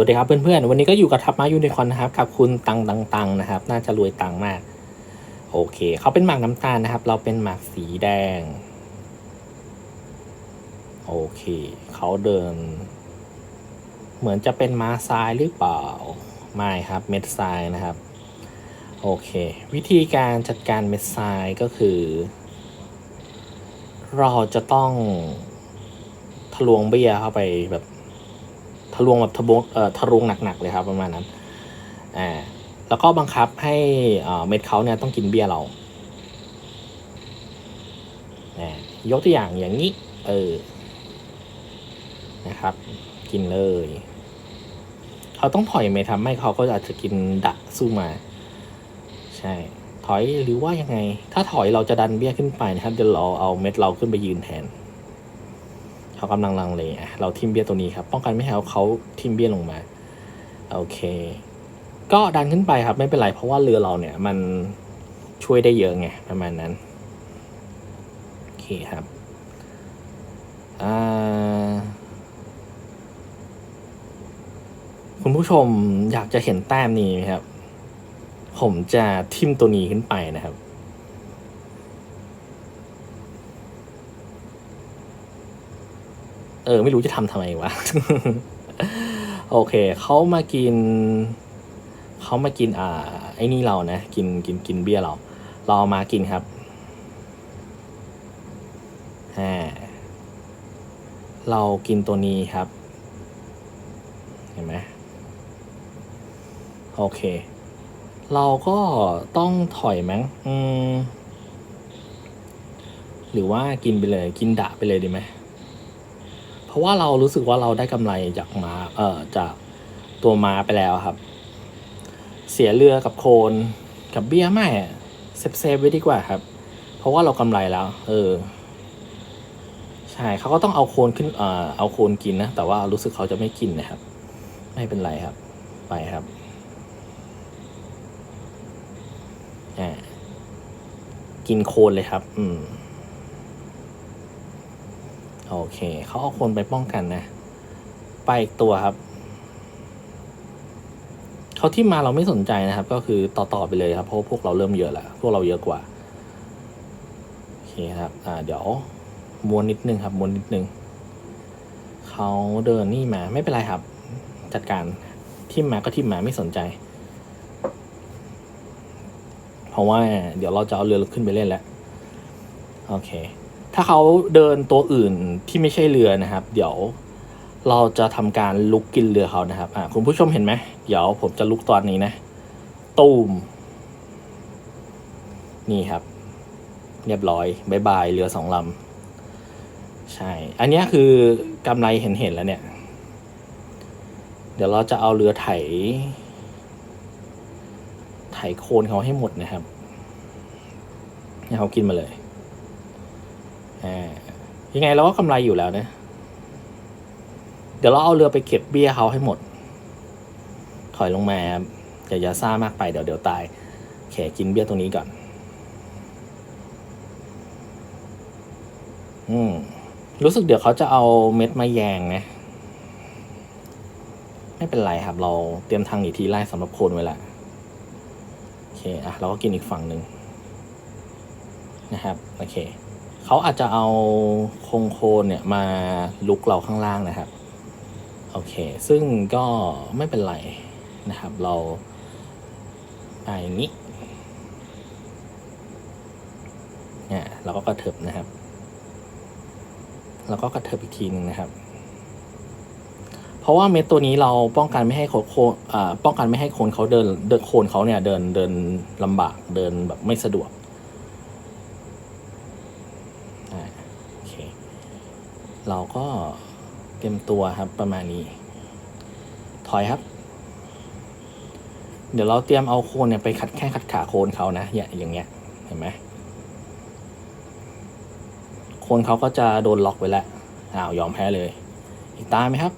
วัสดีครับเพื่อนๆ วันนี้ก็อยู่กับทับมายูนิคอนนะครับกับคุณตังตังตังนะครับ น่าจะรวยตังมาก โอเค เขาเป็นหมากน้ำตาลนะครับ เราเป็นหมากสีแดง โอเค เขาเดิน เหมือนจะเป็นม้าทรายหรือเปล่า ไม่ครับ เม็ดทรายนะครับ โอเค วิธีการจัดการเม็ดทรายก็คือ เราจะต้องทะลวงเบี้ยเข้าไปแบบ ทะลวงแบบทะบงเอ่อทะลวงหนักๆเลยครับประมาณนั้นอ่าแล้วก็บังคับให้อ่าเม็ดเขาเนี่ยต้องกินเบี้ยเราอ่ายกตัวอย่างอย่างนี้ เออ นะครับ กินเลย เขาต้องถอยไหมครับไม่เขาก็อาจจะกินดักสู้มา ใช่ ถอยหรือว่ายังไง ถ้าถอยเราจะดันเบี้ยขึ้นไปนะครับเดี๋ยวเราเอาเม็ดเราขึ้นไปยืนแทน เขากำลังลังเลอะเราทิมเบี้ยตัวนี้ครับ ป้องกันไม่ให้เขาทิมเบี้ยลงมา โอเค ก็ดันขึ้นไปครับไม่เป็นไรเพราะว่าเรือเราเนี่ยมันช่วยได้เยอะไงประมาณนั้น โอเคครับคุณผู้ชมอยากจะเห็นแต้มนี้ไหมครับ ผมจะทิมตัวนี้ขึ้นไปนะครับ เออ ไม่รู้จะทำทำไมวะ โอเค เขามากิน เขามากิน อ่า ไอ้นี่เรานะ กิน กิน กินเบียเรา เราเอามากินครับอ่าเรากินตัวนี้ครับ เห็นไหมโอเค เราก็ต้องถอยมั้ง อืม หรือว่ากินไปเลย กินดะไปเลยดีไหม ราะว่าเรารู้สึกว่าเราได้กำไรจากมาเอ่อจากตัวมาไปแล้วครับ เสียเรือกับโคนกับเบี้ยไม่เซฟเซฟไว้ดีกว่าครับ เพราะว่าเรากำไรแล้ว เออ ใช่เขาก็ต้องเอาโคนขึ้นเอ่อเอาโคนกินนะแต่ว่ารู้สึกเขาจะไม่กินนะครับ ไม่เป็นไรครับ ไปครับอ่ากินโคนเลยครับ อืม โอเค เขาเอาคนไปป้องกันนะ ไปอีกตัวครับ เขาที่มาเราไม่สนใจนะครับ ก็คือต่อๆไปเลยครับ เพราะพวกเราเริ่มเยอะแล้วพวกเราเยอะกว่า โอเคครับ อ่า เดี๋ยวม้วนนิดนึงครับม้วนนิดนึง เขาเดินนี่มาไม่เป็นไรครับ จัดการทิมมาก็ทิมมาไม่สนใจ เพราะว่าเดี๋ยวเราจะเอาเรือขึ้นไปเล่นแล้ว โอเค ถ้าเขาเดินตัวอื่นที่ไม่ใช่เรือนะครับ เดี๋ยวเราจะทำการลุกกินเรือเขานะครับอ่าคุณผู้ชมเห็นไหมเดี๋ยวผมจะลุกตอนนี้นะ ตูม นี่ครับ เรียบร้อยบายบายเรือสองลำใช่ อันนี้คือกำไรเห็นเห็นแล้วเนี่ย เดี๋ยวเราจะเอาเรือไถ ไถโคนเขาให้หมดนะครับให้เขากินมาเลยอ่า ยังไงเราก็กำไรอยู่แล้วนะเดี๋ยวเราเอาเรือไปเก็บเบี้ยเขาให้หมด ถอยลงมาครับอย่าอย่าซ่ามากไปเดี๋ยวเดี๋ยวตายแขกินเบี้ยตรงนี้ก่อน อืมรู้สึกเดี๋ยวเขาจะเอาเม็ดมาแยงนะ ไม่เป็นไรครับ เราเตรียมทางหนีทีไล่สำหรับโคนไว้ล้วโอเคอะเราก็กินอีกฝั่งหนึ่งนะครับ โอเค เขาอาจจะเอาโครงโคนเนี่ยมาลุกเราข้างล่างนะครับ โอเค ซึ่งก็ไม่เป็นไรนะครับ เราไปอย่างนี้เนี่ยเราก็กระเถิบนะครับ แล้วก็กระเถิบอีกทีนึงนะครับ เพราะว่าเม็ดตัวนี้เราป้องกันไม่ให้โคนโคนอ่าป้องกันไม่ให้โคนเขาเดินเดินโคนเขาเนี่ยเดินเดินลำบากเดินแบบไม่สะดวก อ่าโอเค เราก็เตรียมตัวครับประมาณนี้ ถอยครับ เดี๋ยวเราเตรียมเอาโคนเนี่ยไปขัดแค่ขัดขาโคนเขานะอย่างอย่างเงี้ยเห็นไหมโคนเขาก็จะโดนล็อกไว้แล้วอ้าวยอมแพ้เลย อีกตาไหมครับ